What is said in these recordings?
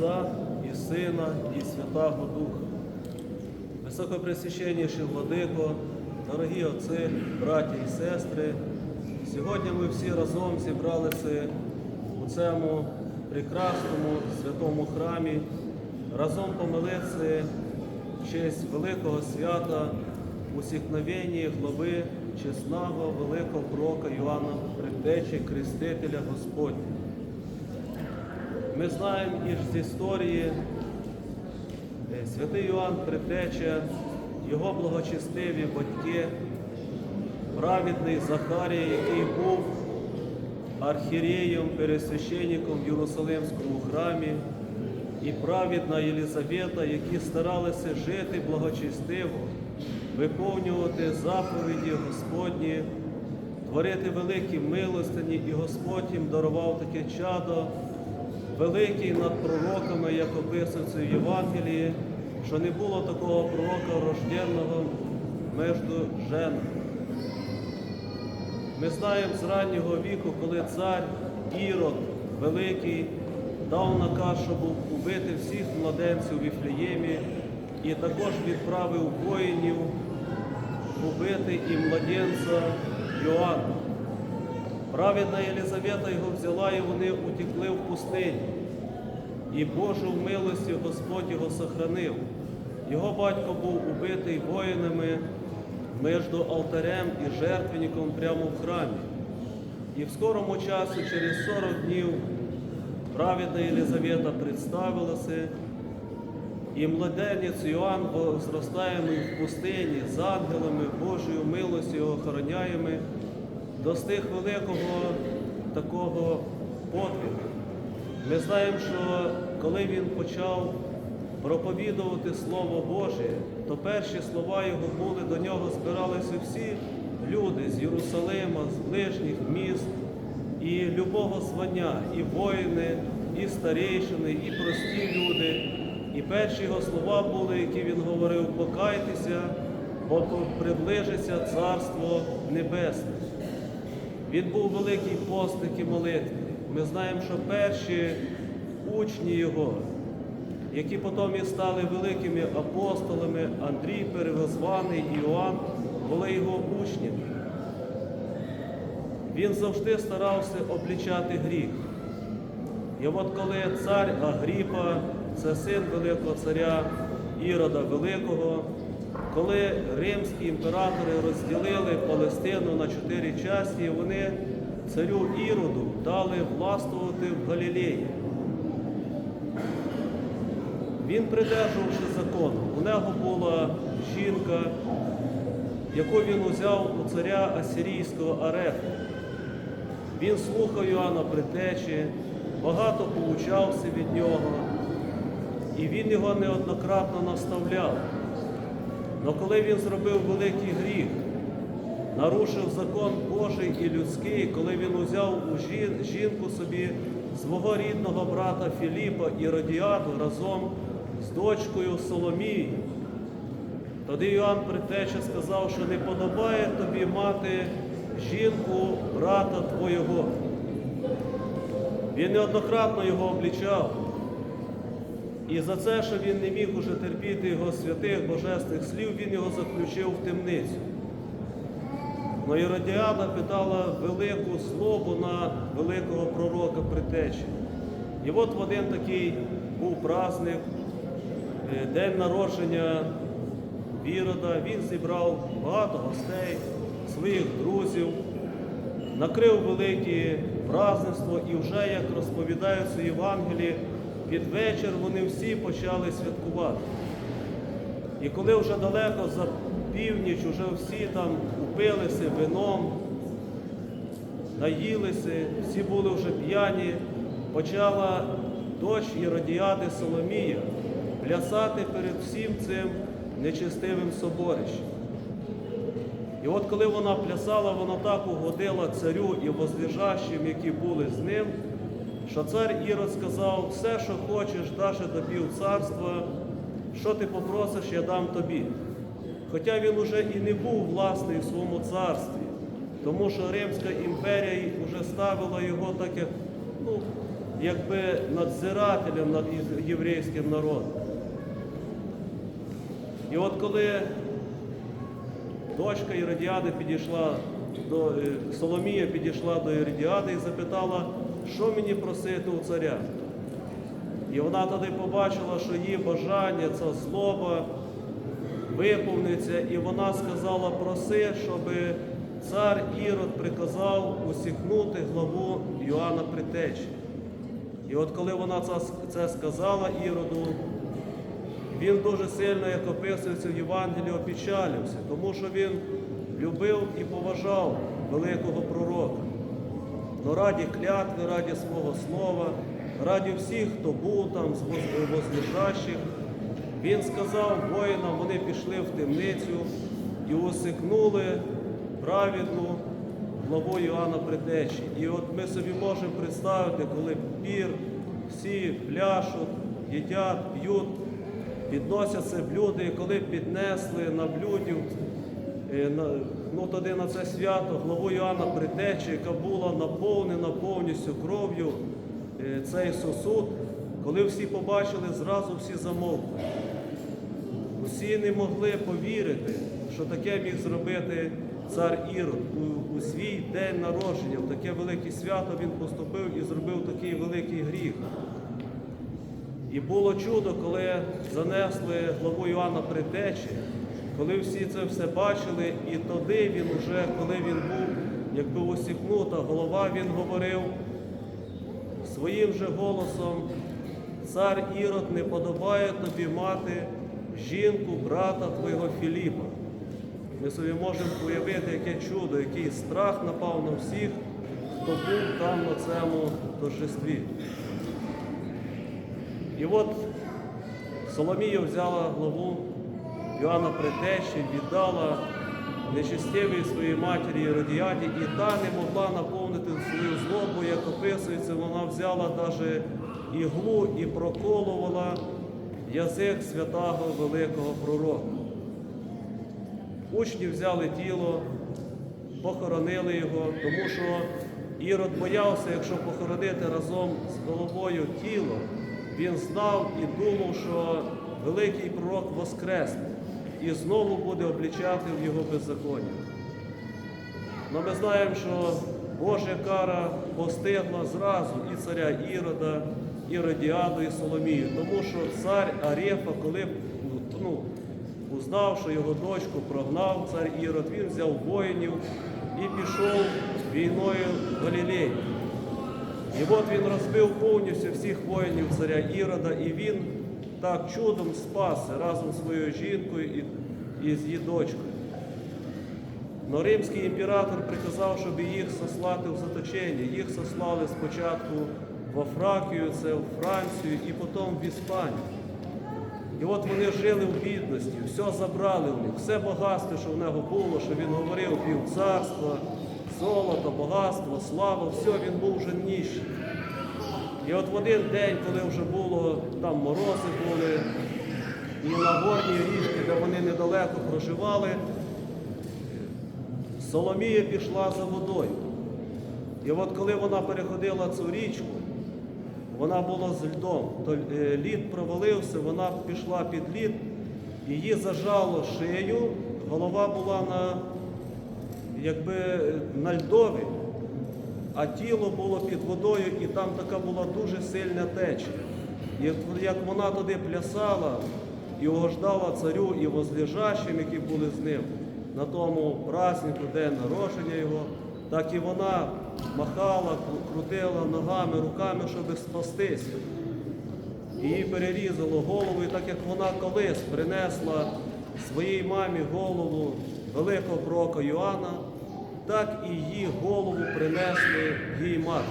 Отця і Сина, і Святого Духа. Високопресвященніший владико, дорогі отці, браті і сестри, сьогодні ми всі разом зібралися у цьому прекрасному святому храмі, разом помолитися в честь великого свята усікновення глави чесного великого пророка Іоанна Предтечі, Крестителя Господня. Ми знаємо із з історії е, святий Іоанн Предтеча, його благочестиві батьки, праведний Захарія, який був архієреєм, пересвященником в Єрусалимському храмі, і праведна Єлизавета, які старалися жити благочестиво, виконувати заповіді Господні, творити великі милостині, і Господь їм дарував таке чадо, великий над пророками, як описується в Євангелії, що не було такого пророка рожденного між женами. Ми знаємо з раннього віку, коли цар Ірод Великий дав наказ, щоб убити всіх младенців у Віфлеємі, і також відправив воїнів убити і младенця Йоанна. Праведна Єлизавета його взяла, і вони утекли в пустині. І Божу в милості Господь його сохранив. Його батько був убитий воїнами між алтарем і жертвенником прямо в храмі. І в скорому часі, через 40 днів, праведна Єлизавета представилася, і младенець Іоанн зростаємий в пустині з ангелами Божою милостю охороняємо, достиг великого такого подвигу. Ми знаємо, що коли він почав проповідувати Слово Боже, то перші слова його були, до нього збиралися всі люди з Єрусалима, з ближніх міст і любого звання, і воїни, і старейшини, і прості люди. І перші його слова були, які він говорив, покайтеся, бо приближиться Царство Небесне. Він був великий постник і молитві. Ми знаємо, що перші учні його, які потім і стали великими апостолами, Андрій Перевозваний, Іоанн, були його учнями. Він завжди старався облічати гріх. І от коли цар Агріпа, це син великого царя Ірода Великого, коли римські імператори розділили Палестину на чотири часті, вони царю Іроду дали властвувати в Галілеї. Він, придержувавши закону, у нього була жінка, яку він узяв у царя Асирійського Арефа. Він слухав Йоанна Притечі, багато поучався від нього, і він його неоднократно наставляв. Але коли він зробив великий гріх, нарушив закон Божий і людський, коли він узяв у жінку собі свого рідного брата Філіпа і Радіаду разом з дочкою Соломією, тоді Іоанн Притеча сказав, що не подобає тобі мати жінку брата твого. Він неоднократно його облічав. І за це, що він не міг уже терпіти його святих божественних слів, він його заключив в темницю. Но Іродіада питала велику злобу на великого пророка Притечі. І от в один такий був праздник, е, день народження Ірода, він зібрав багато гостей, своїх друзів, накрив велике празднество і вже, як розповідаються в Євангелії, під вечір вони всі почали святкувати. І коли вже далеко за північ, вже всі там упилися вином, наїлися, всі були вже п'яні, почала дощ Іродіади Соломія плясати перед всім цим нечистивим соборищем. І от коли вона плясала, вона так угодила царю і возлежащим, які були з ним, що цар Ірод сказав, все, що хочеш, даже до пів царства, що ти попросиш, я дам тобі. Хоча він уже і не був власний в своєму царстві, тому що Римська імперія вже ставила його так, як ну, якби надзирателем над єврейським народом. І от коли дочка Іродіади підійшла до е, Соломія підійшла до Іродіади і запитала, що мені просити у царя. І вона тоді побачила, що її бажання, ця злоба виповниться, і вона сказала, проси, щоб цар Ірод приказав усікнути главу Йоанна Притечі. І от коли вона це сказала Іроду, він дуже сильно, як описується в Євангелії, опечалився, тому що він любив і поважав великого пророка. Но раді клятви, раді свого слова, раді всіх, хто був там з воз- возлежащих, він сказав воїнам, вони пішли в темницю і усикнули праведну главу Іоанна Предтечі. І от ми собі можемо представити, коли пір, всі пляшуть, їдять, п'ють, підносять це блюдо, і коли піднесли на блюді, на- ну тоді на це свято главу Іоанна Предтечі, яка була наповнена повністю кров'ю е, цей сосуд, коли всі побачили, зразу всі замовкли. Усі не могли повірити, що таке міг зробити цар Ірод у, у свій день народження, в таке велике свято він поступив і зробив такий великий гріх. І було чудо, коли занесли главу Іоанна Притечі, коли всі це все бачили, і тоді він уже, коли він був, якби усікнута голова, він говорив своїм же голосом, цар Ірод не подобає тобі мати жінку брата твого Філіпа. Ми собі можемо уявити, яке чудо, який страх напав на всіх, хто був там на цьому торжестві. І от Соломія взяла главу Іоанна Предтечі, віддала нечистивій своїй матері Іродіаді, і та не могла наповнити свою злобу, як описується, вона взяла навіть іглу і проколувала язик святого великого пророка. Учні взяли тіло, похоронили його, тому що Ірод боявся, якщо похоронити разом з головою тіло, він знав і думав, що великий пророк воскресне і знову буде облічати в його беззаконня. Но ми знаємо, що Божа кара постигла зразу і царя Ірода, і Родіаду, і Соломію, тому що цар Арефа, коли ну, узнав, що його дочку прогнав цар Ірод, він взяв воїнів і пішов війною в Галілей. І от він розбив повністю всіх воїнів царя Ірода, і він так чудом спасся разом з своєю жінкою і, і з її дочкою. Но римський імператор приказав, щоб їх сослати в заточення. Їх сослали спочатку в Афракію, це в Францію і потім в Іспанію. І от вони жили в бідності, все забрали у них, все багатство, що в нього було, що він говорив, пів царства, золото, багатство, слава, все, він був вже ніщий. І от в один день, коли вже було, там морози були, і на горній річці, де вони недалеко проживали, Соломія пішла за водою. І от коли вона переходила цю річку, вона була з льдом, то е, лід провалився, вона пішла під лід, її зажало шию, голова була на, якби, на льдові, а тіло було під водою, і там така була дуже сильна течія. Як вона туди плясала і угождала царю і возлежащим, які були з ним, на тому празднику, день народження його, так і вона махала, крутила ногами, руками, щоб спастись. Її перерізало голову, і так як вона колись принесла своїй мамі голову великого пророка Йоанна, так і її голову принесли їй мати.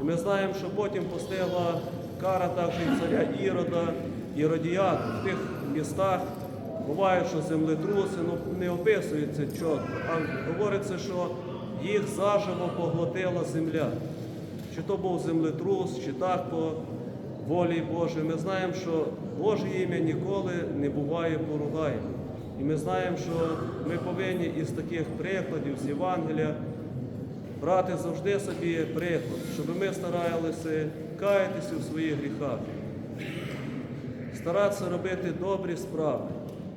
І ми знаємо, що потім постигла кара також і царя Ірода, Іродіаду. В тих містах буває, що землетруси, ну не описується чітко, а говориться, що їх заживо поглотила земля. Чи то був землетрус, чи так по волі Божій. Ми знаємо, що Боже ім'я ніколи не буває поругаєм. І ми знаємо, що ми повинні із таких прикладів з Євангелія брати завжди собі приклад, щоб ми старалися каятися у своїх гріхах, старатися робити добрі справи,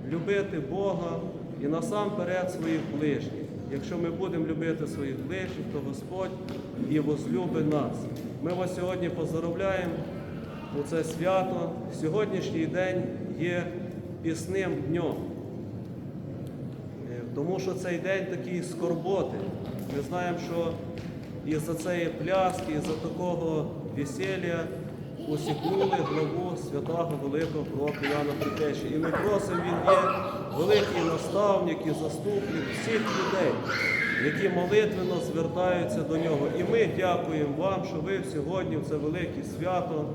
любити Бога і насамперед своїх ближніх. Якщо ми будемо любити своїх ближніх, то Господь і возлюбить нас. Ми вас сьогодні поздоровляємо у це свято. Сьогоднішній день є пісним днем. Тому що цей день такий скорботи. Ми знаємо, що із-за цієї пляски, із-за такого весілля усікнули главу святого великого пророка Іоанна Притечі. І ми просимо, він є великий наставник і заступник всіх людей, які молитвенно звертаються до нього. І ми дякуємо вам, що ви сьогодні в це велике свято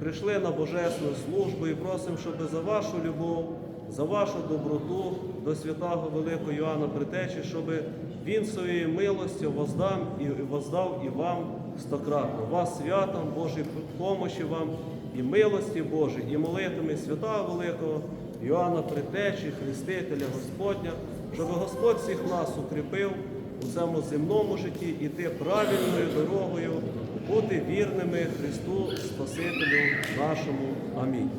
прийшли на Божественну службу і просимо, щоб за вашу любов, за вашу доброту до святого Великого Йоанна Притечі, щоб він своєю милостю воздам і воздав і вам стократно. Вас святом, Божій помощі вам і милості Божій, і молитвами святого Великого Йоанна Притечі, Хрестителя Господня, щоб Господь всіх нас укріпив у цьому земному житті іти правильною дорогою, бути вірними Христу Спасителю нашому. Амінь.